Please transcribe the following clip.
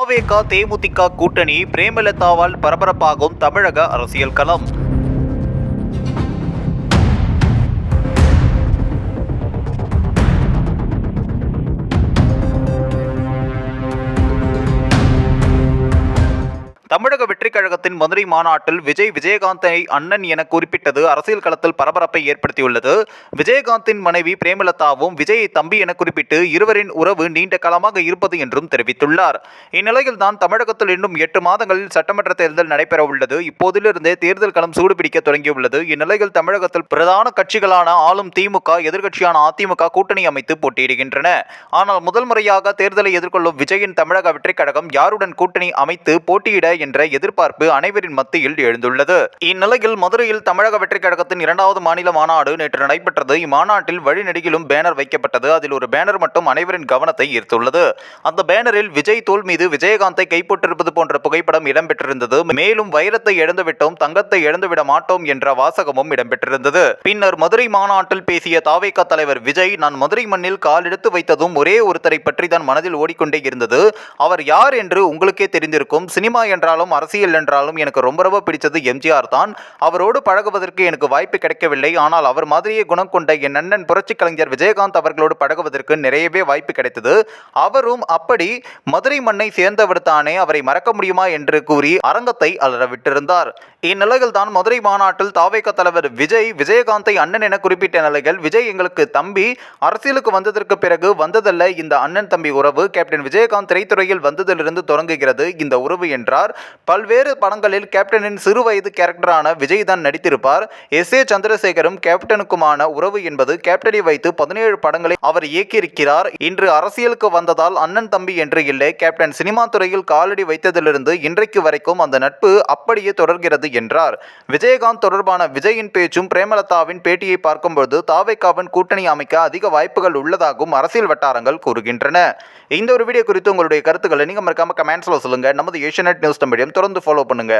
பாவேகா தேமுதிக கூட்டணி பிரேமலதாவால் பரபரப்பாகும் தமிழக அரசியல் களம். தமிழக வெற்றிக் கழகத்தின் மதுரை மாநாட்டில் விஜய் விஜயகாந்தை அண்ணன் என குறிப்பிட்டது அரசியல் களத்தில் பரபரப்பை ஏற்படுத்தியுள்ளது. விஜயகாந்தின் மனைவி பிரேமலதாவும் விஜயை தம்பி என குறிப்பிட்டு இருவரின் உறவு நீண்ட காலமாக இருப்பது என்றும் தெரிவித்துள்ளார். இந்நிலையில் தான் தமிழகத்தில் இன்னும் எட்டு மாதங்களில் சட்டமன்ற தேர்தல் நடைபெற உள்ளது இப்போதிலிருந்தே தேர்தல் களம் சூடுபிடிக்க தொடங்கியுள்ளது. இந்நிலையில் தமிழகத்தில் பிரதான கட்சிகளான ஆளும் திமுக எதிர்க்கட்சியான அதிமுக கூட்டணி அமைத்து போட்டியிடுகின்றன. ஆனால் முதல் முறையாக தேர்தலை எதிர்கொள்ளும் விஜயின் தமிழக வெற்றிக் கழகம் யாருடன் கூட்டணி அமைத்து போட்டியிட என்ற எதிர்பார்ப்பு அனைவரின் மத்தியில் எழுந்துள்ளது. இந்நிலையில் மதுரையில் தமிழக வெற்றிக் கழகத்தின் இரண்டாவது மாநில மாநாடு நேற்று நடைபெற்றது. இம்மாநாட்டில் வழிநெடுகிலும் பேனர் வைக்கப்பட்டது. அதில் ஒரு பேனர் மட்டும் அனைவரின் கவனத்தை ஈர்த்துள்ளது. அந்த பேனரில் விஜய் தோல் மீது விஜயகாந்தை கைப்பற்றிருப்பது போன்ற புகைப்படம் இடம்பெற்றிருந்தது. மேலும் வைரத்தை இழந்துவிட்டோம் தங்கத்தை இழந்துவிட மாட்டோம் என்ற வாசகமும் இடம்பெற்றிருந்தது. பின்னர் மதுரை மாநாட்டில் பேசிய தாவேகா தலைவர் விஜய் நான் மதுரை மண்ணில் காலெடுத்து வைத்ததும் ஒரே ஒருத்தரை பற்றி தான் மனதில் ஓடிக்கொண்டே இருந்தது. அவர் யார் என்று உங்களுக்கே தெரிந்திருக்கும். சினிமா என்ற என்றாலும் அரசியல் என்றாலும் எனக்கு ரொம்ப ரொம்ப பிடிச்சது எம்ஜிஆர் தான். அவரோடு பழகுவதற்கு எனக்கு வாய்ப்பு கிடைக்கவில்லை. ஆனால் அவர் மாதிரியே குணம் கொண்ட என் அண்ணன் புரட்சி கலைஞர் விஜயகாந்த் அவர்களோடு பழகுவதற்கு நிறையவே வாய்ப்பு கிடைத்தது. அவரும் அப்படி மதுரை மண்ணை சேர்ந்தவர் தானே அவரை மறக்க முடியுமா என்று கூறி அரங்கத்தை அலற விட்டிருந்தார். இந்நிலையில் தான் மதுரை மாநாட்டில் தாவேக தலைவர் விஜய் விஜயகாந்தை அண்ணன் என குறிப்பிட்ட நிலையில் விஜய் எங்களுக்கு தம்பி அரசியலுக்கு வந்ததற்கு பிறகு வந்ததல்ல. இந்த அண்ணன் தம்பி உறவு கேப்டன் விஜயகாந்த் திரைத்துறையில் வந்ததிலிருந்து தொடங்குகிறது. இந்த உறவு என்றார். பல்வேறு படங்களில் கேப்டனின் சிறு வயது கேரக்டரான விஜய் தான் நடித்திருப்பார். எஸ். ஏ. சந்திரசேகரும் கேப்டனுக்குமான உறவு என்பது கேப்டனை வைத்து பதினேழு படங்களை அவர் இயக்கியிருக்கிறார். இன்று அரசியலுக்கு வந்ததால் அண்ணன் தம்பி என்று இல்லை. கேப்டன் சினிமா துறையில் காலடி வைத்ததிலிருந்து இன்றைக்கு வரைக்கும் அந்த நட்பு அப்படியே தொடர்கிறது என்றார். விஜயகாந்த் தொடர்பான விஜயின் பேச்சும் பிரேமலதாவின் பேட்டியை பார்க்கும்போது தாவேக்காவின் கூட்டணி அமைக்க அதிக வாய்ப்புகள் உள்ளதாகவும் அரசியல் வட்டாரங்கள் கூறுகின்றன. இந்த ஒரு வீடியோ குறித்து உங்களுடைய கருத்துக்களை நீங்கள் மறக்காம கமெண்ட்ஸில் சொல்லுங்க. நமது ஏஷியநெட் நியூஸ் மீடியம் தொடர்ந்து ஃபாலோ பண்ணுங்க.